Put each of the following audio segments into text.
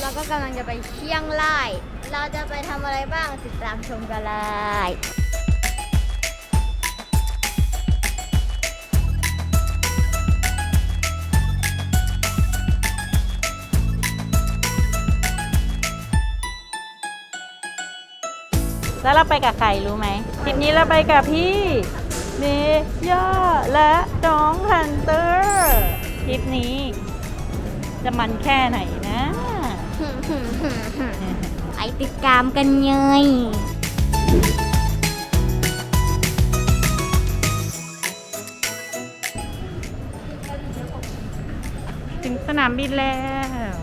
เราก็กำลังจะไปเชียงราย เราจะไปทำอะไรบ้างติดตามชมกันเลยแล้วเราไปกับใครรู้ไหมทริปนี้เราไปกับพี่เมย่าและน้องฮันเตอร์ทริปนี้จะมันแค่ไหน ไปติดตามกันเลยถึงสนามบินแล้ว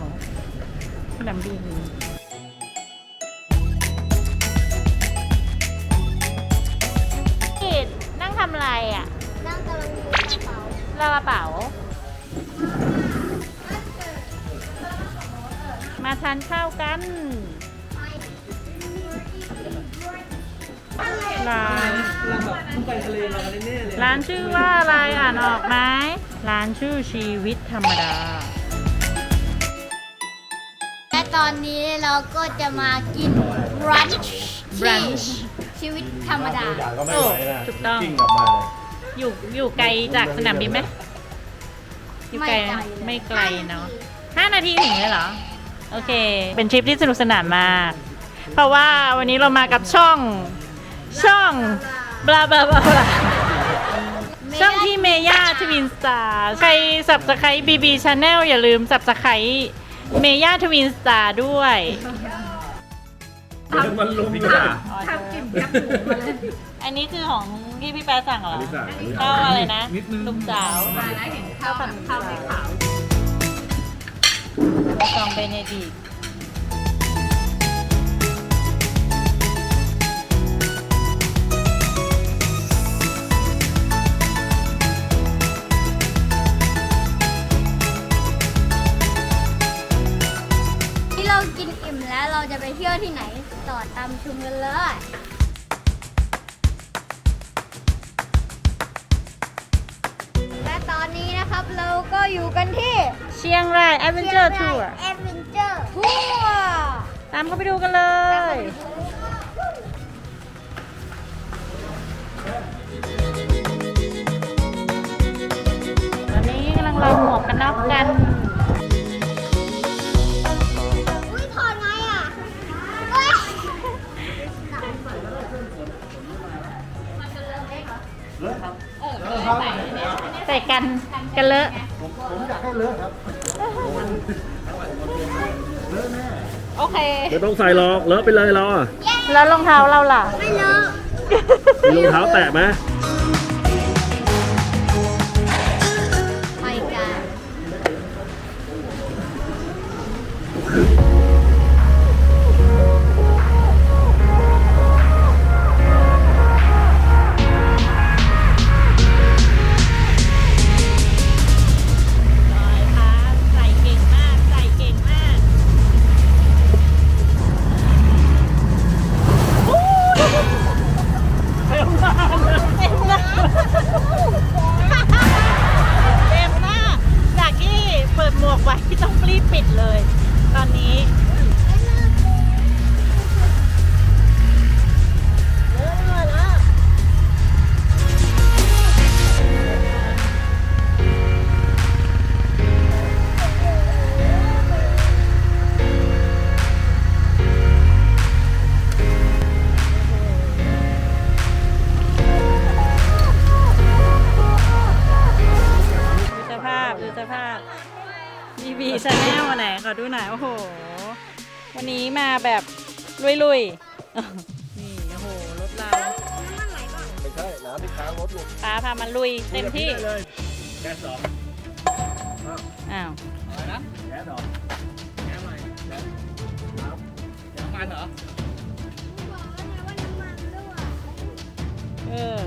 สนามบินกิดนั่งทำอะไรอะ นั่งกำลังดูกระเป๋าเรากระเป๋า มาทานข้าวกันร้านเราแบบเพิ่งไปทะเลมากันแน่ๆเลย ร้านชื่อว่าอะไรอ่านออกไหมร้านชื่อชีวิตธรรมดา และตอนนี้เราก็จะมากินบรันช์ brunch ชีวิตธรรมดาอย่างก็ไม่ไหวนะถูกต้อง กิ้งกลับมาเลยอยู่อยู่ไกลจากสนามบินไหมอยู่ไกลไหมไม่ไม่ไกไกลลเลยเนาะห้านาทีถึงเลยเหรอ โอเค เป็นทริปที่สนุกสนานมาก เพราะว่าวันนี้เรามากับช่อง ช่องบลาบลาบลาบลาช่องที่เมย่าทวินสตาร์ใครสับสไครบีบีชาแนลอย่าลืมสับสไครเมย่าทวินสตาร์ด้วยมันลุมกันอะอันนี้คือของที่พี่แป๊ะสั่งเหรออันนี้สั่งอันนี้สั่งข้าวอะไรนะ นิดนึงลูกสาวข้าวผัดข้าวไม่ขาว ซองเบเนดิกที่เรากินอิ่มแล้วเราจะไปเที่ยวที่ไหนต่อตามชมกันเลย และตอนนี้นะครับเราก็อยู่กันที่ เชียงรายแอดเวนเจอร์ทัวร์แอดเวนเจอร์ทัวร์ตามเข้าไปดูกันเลย ตอนนี้กำลังรอหมวกกันน็อกกัน อุ้ยถอดไงอะเฮ้ยใส่กันกันเลอะ ผมอยากให้เลอะครับโอเค ไม่ต้องใส่หรอกเลอะไปเลยเราอะแล้วรองเท้าเราล่ะ ไม่เลอะ มีรองเท้าแตะไหม อดูหน่อยโอ้โห วันนี้มาแบบลุยๆอ้าวนี่โอ้โหรถเราไม่ใช่น้ำที่ค้างรถอยู่ป้าพามันลุยเต็มที่ได้เลยแก๊สสองอ้าวแก๊สสองน้ำมันเหรอเออ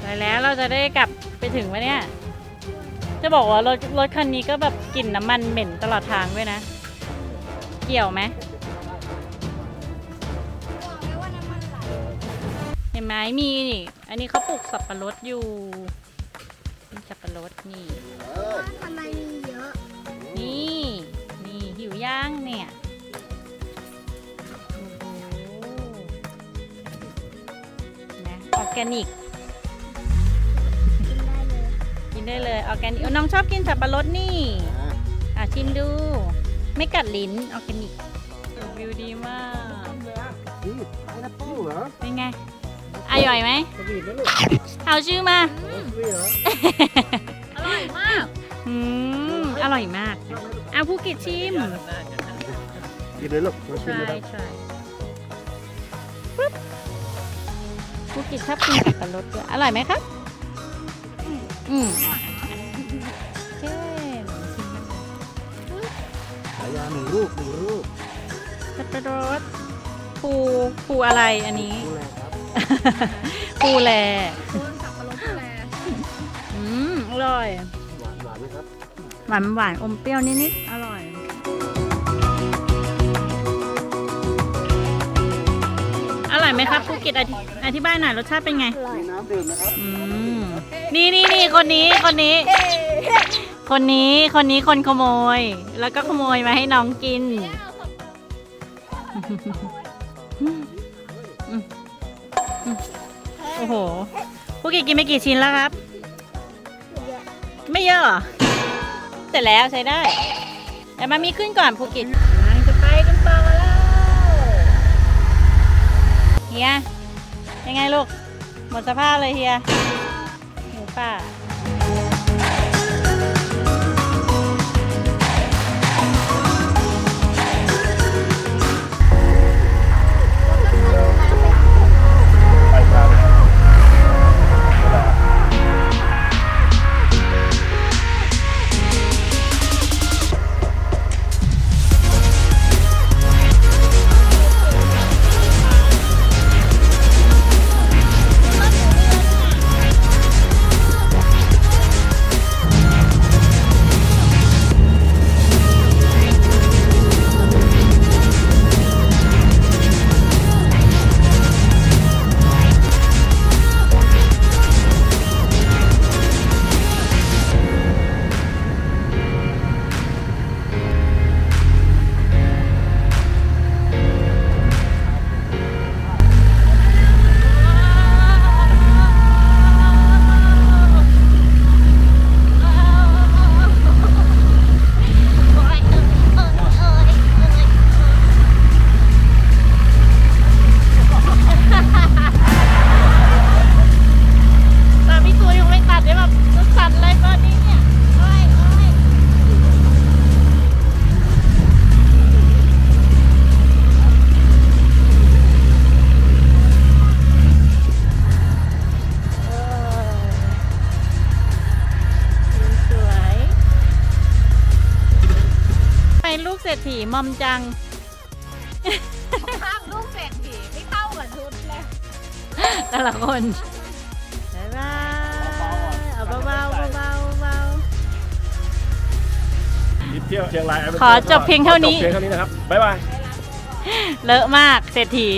ไปแล้วเราจะได้กลับไปถึงวะเนี่ย จะบอกว่ารถรถคันนี้ก็แบบกลิ่นน้ำมันเหม็นตลอดทางด้วยนะ เกี่ยวไหมเห็นไหมมีนี่ อันนี้เขาปลูกสับปะรดอยู่สับปะรดนี่ ทำไมมีเยอะ นี่นี่หิวย่างเนี่ยโอ้โหนะออร์แกนิก ได้เลยออร์แกนิกน้องชอบกินสับปะรดนี่ อะชิมดู ไม่กัดลิ้นออร์แกนิกวิวดีมากนี่ไอ้นัปเปิ้ลเหรอเป็นไงอร่อยไหมสวีทไหมลูกเอาชื่อมาสวีทเหรออร่อยมากอืมอร่อยมากเอาภูเก็ตชิมกินเลยลูกมาชิมใช่เลยครับใช่ปึ๊บภูเก็ตชอบกินสับปะรดด้วยอร่อยไหมครับ อืมโอเคหนูชิมนะฉายาหนึ่งลูกหนึ่งลูกสับปะรดปูปูอะไรอันนี้ ดูแลครับปูแลโดนสับปะรดแลอืมอร่อย หวานหวานไหมครับหวานหวานอมเปรี้ยวนิดๆ อร่อย อร่อยไหมครับภูเก็ตอธิอธิบายหน่อยรสชาติเป็นไง มีน้ำดื่มนะครับอืม นี่นี่นี่คนนี้คนนี้ คนนี้คนนี้คนขโมย แล้วก็ขโมยมาให้น้องกิน โอ้โหภูเก็ตกินไปกี่ชิ้นแล้วครับ ไม่เยอะเหรอเสร็จแล้วใช้ได้ แต่มามีขึ้นก่อนภูเก็ตจะไปกันต่อแล้วเฮียยังไงลูก หมดสภาพเลยเฮีย ป่า เศรษฐีมอมจังภาพลูกเศรษฐีไม่เข้ากับชุดเลยแต่ละคนบ๊ายบายเอาเบาๆเบาๆเบาทริปเที่ยวเชียงรายขอจบเพียงเท่านี้ ขอจบเพียงเท่านี้นะครับ บ๊ายบาย ๆเลอะมากเศรษฐี